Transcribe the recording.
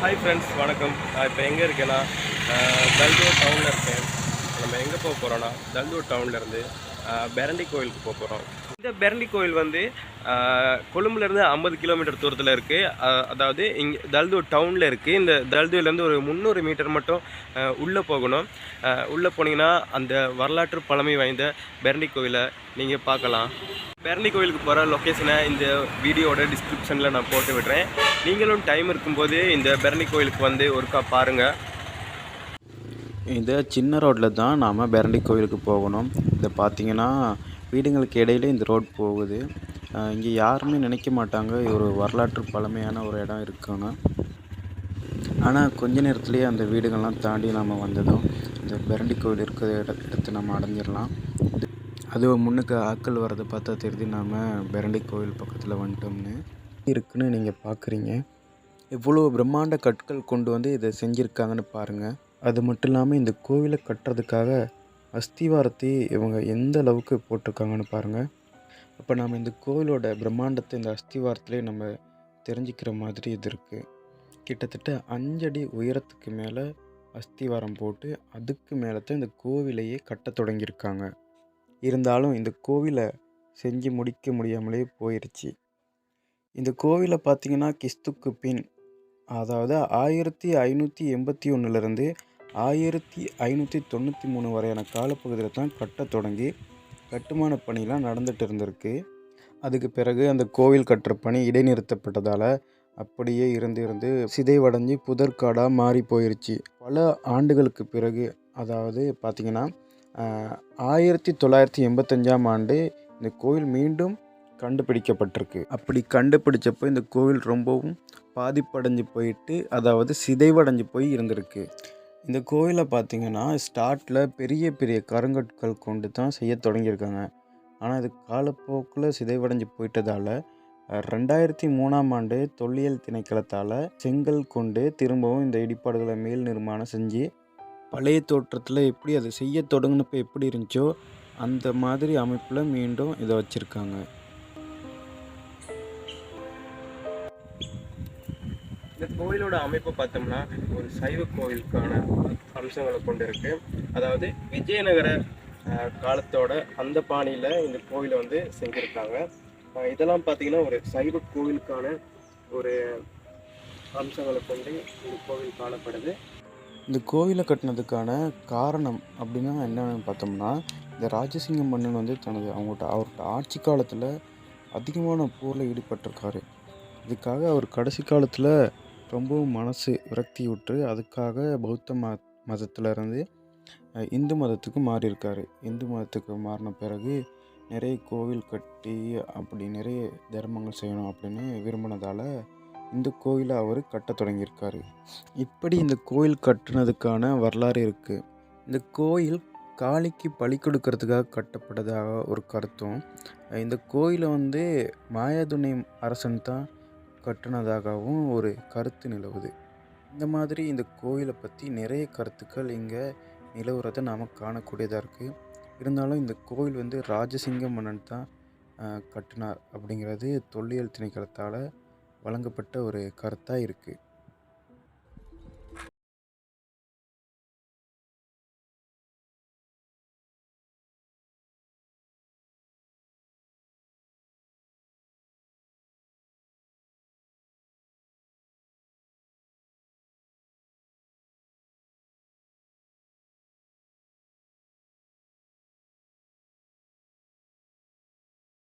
Hi friends வணக்கம். நான் இப்போ எங்கே இருக்கேன்னா அஹ், தல்தூர் டவுனில் இருக்கேன். நம்ம எங்கே போக போகிறோன்னா தல்தூர் டவுன்லேருந்து பெரண்டி கோயிலுக்கு போக போகிறோம் இந்த பெரண்டி கோயில் வந்து கொழும்புலேருந்து ஐம்பது கிலோமீட்டர் தூரத்தில் இருக்குது அதாவது இங்கே தல்தூர் டவுனில் இருக்குது இந்த தல்தூர்லேருந்து ஒரு முந்நூறு மீட்டர் மட்டும் உள்ளே போகணும். உள்ளே போனீங்கன்னா அந்த வரலாற்று பழமை வாய்ந்த பெரண்டி கோயிலை நீங்கள் பார்க்கலாம். பெரண்டி கோவிலுக்கு போகிற லொக்கேஷனை இந்த வீடியோட டிஸ்கிரிப்ஷனில் நான் போட்டு விடுறேன். நீங்களும் டைம் இருக்கும்போது இந்த பெரணி கோயிலுக்கு வந்து ஒருக்கா பாருங்கள் இந்த சின்ன ரோட்டில் தான் நாம் பெரண்டி கோயிலுக்கு போகணும். இதை பார்த்தீங்கன்னா வீடுங்களுக்கு இடையில இந்த ரோட் போகுது. இங்கே யாருமே நினைக்க மாட்டாங்க. ஒரு வரலாற்று பழமையான ஒரு இடம் இருக்குன்னு. ஆனால் கொஞ்ச நேரத்துலேயே அந்த வீடுகள்லாம் தாண்டி நம்ம வந்ததும் இந்த பெரண்டி கோவில் இருக்கிற இட இடத்தை நம்ம அடைஞ்சிடலாம். அது முன்னுக்கு ஆக்கள் வர்றதை பார்த்தா தெரியுது நாம் பெரண்டி கோவில் பக்கத்தில் வந்துட்டோம்னு. இருக்குன்னு நீங்கள் பார்க்குறீங்க இவ்வளோ பிரம்மாண்ட கற்கள் கொண்டு வந்து இதை செஞ்சுருக்காங்கன்னு பாருங்கள் அது மட்டும் இல்லாமல் இந்த கோவிலை கட்டுறதுக்காக அஸ்திவாரத்தை இவங்க எந்த அளவுக்கு போட்டிருக்காங்கன்னு பாருங்கள் அப்போ நம்ம இந்த கோவிலோட பிரம்மாண்டத்தை இந்த அஸ்திவாரத்திலே நம்ம தெரிஞ்சுக்கிற மாதிரி இது இருக்குது கிட்டத்தட்ட அஞ்சடி உயரத்துக்கு மேலே அஸ்திவாரம் போட்டு அதுக்கு மேலே தான் இந்த கோவிலையே கட்ட தொடங்கியிருக்காங்க. இருந்தாலும் இந்த கோவிலை செஞ்சு முடிக்க முடியாமலே போயிடுச்சு இந்த கோவிலை பார்த்தீங்கன்னா கிஸ்துக்கு பின் அதாவது ஆயிரத்தி ஐநூற்றி எண்பத்தி ஒன்றுலேருந்து ஆயிரத்தி ஐநூற்றி தொண்ணூற்றி மூணு வரையான காலப்பகுதியில் தான் கட்ட தொடங்கி கட்டுமான பணிலாம் நடந்துட்டு இருந்திருக்கு. அதுக்கு பிறகு அந்த கோவில் கட்டுற பணி இடைநிறுத்தப்பட்டதால் அப்படியே இருந்து இருந்து சிதைவடைஞ்சு புதற்காடாக மாறி போயிருச்சு. பல ஆண்டுகளுக்கு பிறகு அதாவது பார்த்திங்கன்னா ஆயிரத்தி தொள்ளாயிரத்தி எண்பத்தஞ்சாம் ஆண்டு இந்த கோவில் மீண்டும் கண்டுபிடிக்கப்பட்டிருக்கு. அப்படி கண்டுபிடிச்சப்போ இந்த கோவில் ரொம்பவும் பாதிப்படைஞ்சு போயிட்டு அதாவது சிதைவடைஞ்சு போய் இருந்திருக்கு. இந்த கோயிலை பார்த்தீங்கன்னா ஸ்டார்ட்டில் பெரிய பெரிய கருங்கற்கள் கொண்டு தான் செய்ய தொடங்கியிருக்காங்க. ஆனால் இது காலப்போக்கில் சிதைவடைஞ்சு போயிட்டதால் ரெண்டாயிரத்தி மூணாம் ஆண்டு தொல்லியல் திணைக்களத்தால் செங்கல் கொண்டு திரும்பவும் இந்த இடிபாடுகளை மேல் நிர்மாணம் செஞ்சு பழைய தோற்றத்தில் எப்படி அதை செய்ய தொடங்கினப்போ எப்படி இருந்துச்சோ அந்த மாதிரி அமைப்பில் மீண்டும் இதை வச்சுருக்காங்க. இந்த கோயிலோட அமைப்பு பார்த்தோம்னா ஒரு சைவ கோயிலுக்கான அம்சங்களை கொண்டு இருக்கு அதாவது விஜயநகர காலத்தோட அந்த பாணியில் இந்த கோயிலை வந்து செஞ்சுருக்காங்க. இதெல்லாம் பார்த்தீங்கன்னா ஒரு சைவ கோயிலுக்கான ஒரு அம்சங்களை கொண்டு இந்த கோவில் காணப்படுது. இந்த கோவிலை கட்டினதுக்கான காரணம் அப்படின்னா என்னன்னு பார்த்தோம்னா இந்த ராஜசிங்க மன்னன் வந்து தனது அவங்கள்ட்ட அவரோட ஆட்சி காலத்தில் அதிகமான போரில் ஈடுபட்டிருக்காரு. இதுக்காக அவர் கடைசி காலத்தில் ரொம்பவும் மனசு விரக்தியுற்று அதுக்காக பௌத்த ம மதத்துல இருந்து இந்து மதத்துக்கு மாறியிருக்காரு. இந்து மதத்துக்கு மாறின பிறகு நிறைய கோவில் கட்டி அப்படி நிறைய தர்மங்கள் செய்யணும் அப்படின்னு விரும்பினதால் இந்த கோயிலை அவர் கட்ட தொடங்கியிருக்காரு. இப்படி இந்த கோயில் கட்டுனதுக்கான வரலாறு இருக்குது இந்த கோயில் காளிக்கு பலி கொடுக்கறதுக்காக கட்டப்பட்டதாக ஒரு கருத்தும் இந்த கோயிலை வந்து மாயாதுணை அரசன் தான் கட்டுனதாகவும் ஒரு கருத்து நிலவுது. இந்த மாதிரி இந்த கோயிலை பற்றி நிறைய கருத்துக்கள் இங்கே நிலவுறதை நாம் காணக்கூடியதாக இருக்குது இருந்தாலும் இந்த கோயில் வந்து ராஜசிங்க மன்னன் தான் கட்டினார் அப்படிங்கிறது தொல்லியல் திணைக்களத்தால் வழங்கப்பட்ட ஒரு கருத்தாக இருக்குது